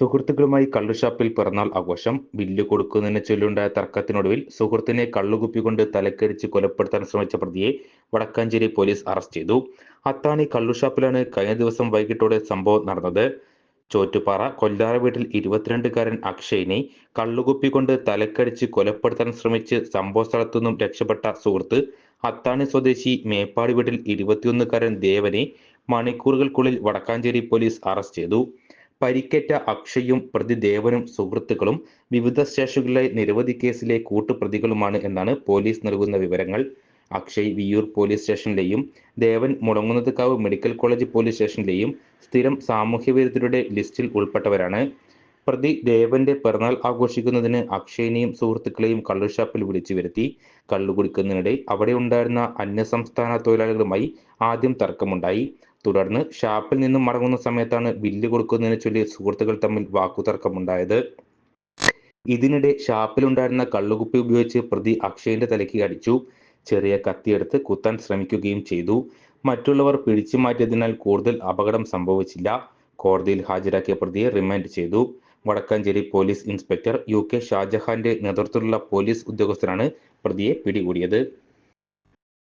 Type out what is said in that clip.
സുഹൃത്തുക്കളുമായി കള്ളുഷാപ്പിൽ പിറന്നാൾ ആഘോഷം ബില്ല് കൊടുക്കുന്നതിനെ ചൊല്ലുണ്ടായ തർക്കത്തിനൊടുവിൽ സുഹൃത്തിനെ കള്ളുകുപ്പികൊണ്ട് തലക്കരിച്ച് കൊലപ്പെടുത്താൻ ശ്രമിച്ച പ്രതിയെ വടക്കാഞ്ചേരി പോലീസ് അറസ്റ്റ് ചെയ്തു. അത്താണി കള്ളുഷാപ്പിലാണ് കഴിഞ്ഞ ദിവസം വൈകിട്ടോടെ സംഭവം നടന്നത്. ചോറ്റുപാറ കൊല്ലാറ വീട്ടിൽ ഇരുപത്തിരണ്ടുകാരൻ അക്ഷയിനെ കള്ളുകുപ്പി കൊണ്ട് തലക്കടിച്ച് കൊലപ്പെടുത്താൻ ശ്രമിച്ച് സംഭവ സ്ഥലത്തുനിന്നും രക്ഷപ്പെട്ട സുഹൃത്ത് അത്താണി സ്വദേശി മേപ്പാടി വീട്ടിൽ ഇരുപത്തിയൊന്നുകാരൻ ദേവനെ മണിക്കൂറുകൾക്കുള്ളിൽ വടക്കാഞ്ചേരി പോലീസ് അറസ്റ്റ് ചെയ്തു. പരിക്കേറ്റ അക്ഷയും പ്രതി ദേവനും സുഹൃത്തുക്കളും വിവിധ സ്റ്റേഷനുകളിലെ നിരവധി കേസിലെ കൂട്ടുപ്രതികളുമാണ് എന്നാണ് പോലീസ് നൽകുന്ന വിവരങ്ങൾ. Akshay Viyyur police സ്റ്റേഷനിലെയും Devan Mulankunnathukavu medical college police സ്റ്റേഷനിലെയും സ്ഥിരം സാമൂഹ്യ വിരുദ്ധരുടെ ലിസ്റ്റിൽ ഉൾപ്പെട്ടവരാണ്. പ്രതി ദേവന്റെ പിറന്നാൾ ആഘോഷിക്കുന്നതിന് അക്ഷയനെയും സുഹൃത്തുക്കളെയും കള്ളുഷാപ്പിൽ വിളിച്ചു വരുത്തി കള്ളു കുടിക്കുന്നതിനിടെ അവിടെ ഉണ്ടായിരുന്ന അന്യസംസ്ഥാന തൊഴിലാളികളുമായി ആദ്യം തർക്കമുണ്ടായി. തുടർന്ന് ഷാപ്പിൽ നിന്നും മടങ്ങുന്ന സമയത്താണ് ബില്ല് കൊടുക്കുന്നതിനെ ചൊല്ലി സുഹൃത്തുക്കൾ തമ്മിൽ വാക്കുതർക്കമുണ്ടായത്. ഇതിനിടെ ഷാപ്പിലുണ്ടായിരുന്ന കള്ളുകുപ്പി ഉപയോഗിച്ച് പ്രതി അക്ഷയന്റെ തലയ്ക്ക് അടിച്ചു ചെറിയ കത്തിയെടുത്ത് കുത്താൻ ശ്രമിക്കുകയും ചെയ്തു. മറ്റുള്ളവർ പിടിച്ചു മാറ്റിയതിനാൽ കൂടുതൽ അപകടം സംഭവിച്ചില്ല. കോടതിയിൽ ഹാജരാക്കിയ പ്രതിയെ റിമാൻഡ് ചെയ്തു. Vadakkanchery police inspector U K ഷാജഹാന്റെ നേതൃത്വത്തിലുള്ള പോലീസ് ഉദ്യോഗസ്ഥരാണ് പ്രതിയെ പിടികൂടിയത്.